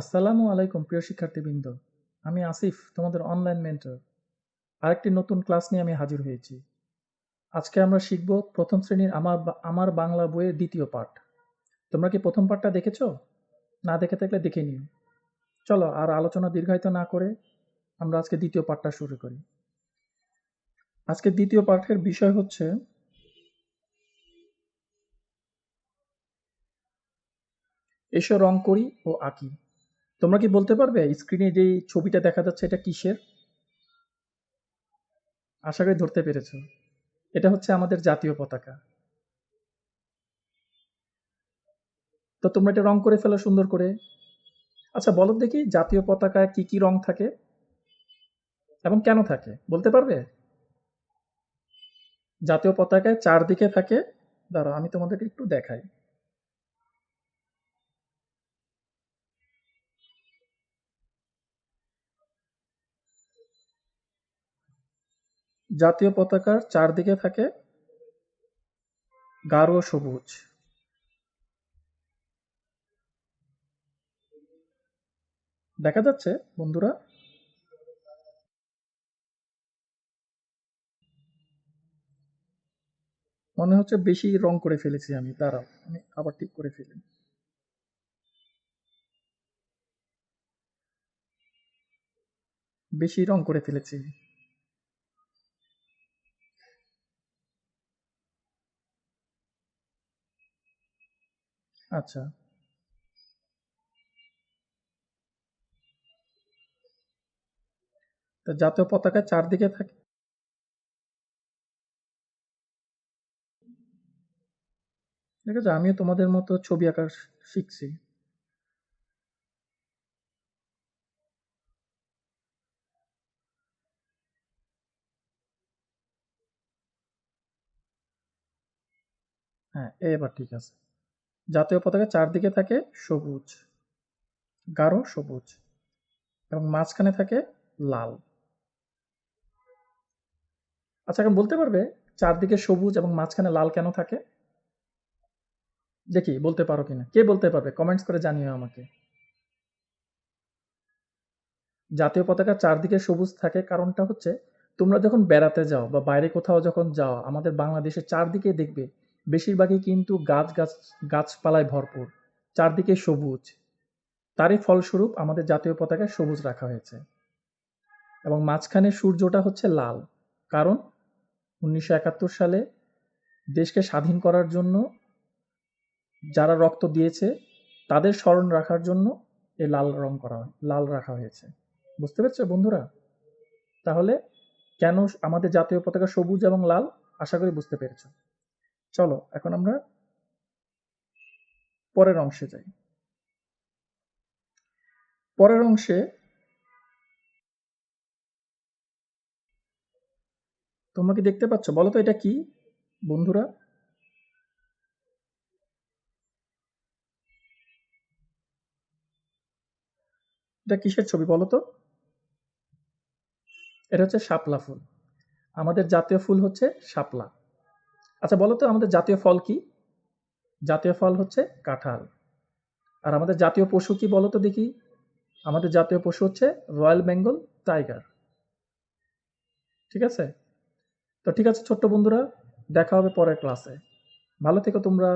আসসালামু আলাইকুম, প্রিয় শিক্ষার্থীবৃন্দ। আমি আসিফ, তোমাদের অনলাইন মেন্টর আরেকটি নতুন ক্লাস নিয়ে আমি হাজির হয়েছি। আজকে আমরা শিখব প্রথম শ্রেণির আমার আমার বাংলা বইয়ের দ্বিতীয় পাঠ। তোমরা কি প্রথম পাঠটা দেখেছ? না দেখে থাকলে দেখে নিও। চলো, আর আলোচনা দীর্ঘায়িত না করে আমরা আজকে দ্বিতীয় পাঠটা শুরু করি। আজকে দ্বিতীয় পাঠের বিষয় হচ্ছে, এসো রং করি ও আঁকি। তোমরা কি বলতে পারবে? স্ক্রিনে যে ছবিটা দেখা যাচ্ছে, এটা কিসের? আশা করি ধরতে পেরেছ। এটা হচ্ছে আমাদের জাতীয় পতাকা। তো তোমরা এটা রং করে ফেলো সুন্দর করে। আচ্ছা বলো দেখি, জাতীয় পতাকায় কি কি রং থাকে? এবং কেন থাকে? বলতে পারবে? জাতীয় পতাকায় চারদিকে থাকে। দাঁড়াও, আমি তোমাদেরকে একটু দেখাই। জাতীয় পতাকার চারদিকে থাকে গাঢ় সবুজ। দেখা যাচ্ছে, বন্ধুরা, মনে হচ্ছে বেশি রং করে ফেলেছি আমি। দাঁড়াও, আমি আবার ঠিক করে ফেলি। বেশি রং করে ফেলেছি। আচ্ছা। তো জাতীয় পতাকা চারদিকে থাকে? ঠিক আছে, আমিও তোমাদের মতো ছবি আঁকা শিখছি। হ্যাঁ এবার ঠিক আছে। জাতীয় পতাকা চারদিকে থাকে সবুজ, গাঢ় সবুজ এবং মাঝখানে থাকে লাল। আচ্ছা এখন বলতে পারবে চারদিকে সবুজ এবং মাঝখানে লাল কেন থাকে? দেখি, বলতে পারো কিনা। কে বলতে পারবে? কমেন্টস করে জানিও আমাকে। জাতীয় পতাকা চারদিকে সবুজ থাকে কারণটা হচ্ছে তোমরা যখন বেড়াতে যাও বা বাইরে কোথাও যখন যাও, আমাদের বাংলাদেশের চারদিকে দেখবে বেশিরভাগই কিন্তু গাছ গাছ গাছপালায় ভরপুর, চারদিকে সবুজ। তারই ফলস্বরূপ আমাদের জাতীয় পতাকায় সবুজ রাখা হয়েছে। এবং মাঝখানে সূর্যটা হচ্ছে লাল। কারণ উনিশশো একাত্তর সালে দেশকে স্বাধীন করার জন্য যারা রক্ত দিয়েছে, তাদের স্মরণ রাখার জন্য এই লাল রং করা লাল রাখা হয়েছে। বুঝতে পেরেছ বন্ধুরা? তাহলে কেন আমাদের জাতীয় পতাকা সবুজ এবং লাল? আশা করি বুঝতে পেরেছ। চলো, এখন আমরা পরের অংশে যাই। পরের অংশে তোমরা কি দেখতে পাচ্ছ? বলো তো এটা কি, বন্ধুরা? এটা কিসের ছবি বলো তো? এটা হচ্ছে শাপলা ফুল। আমাদের জাতীয় ফুল হচ্ছে শাপলা। আচ্ছা বলো তো আমাদের জাতীয় ফল কি? জাতীয় ফল হচ্ছে কাঁঠাল। আর আমাদের জাতীয় পশু কি বলো তো দেখি? আমাদের জাতীয় পশু হচ্ছে রয়্যাল বেঙ্গল টাইগার। ঠিক আছে? তো ঠিক আছে ছোট্ট বন্ধুরা, দেখা হবে পরের ক্লাসে। ভালো থেকো তোমরা।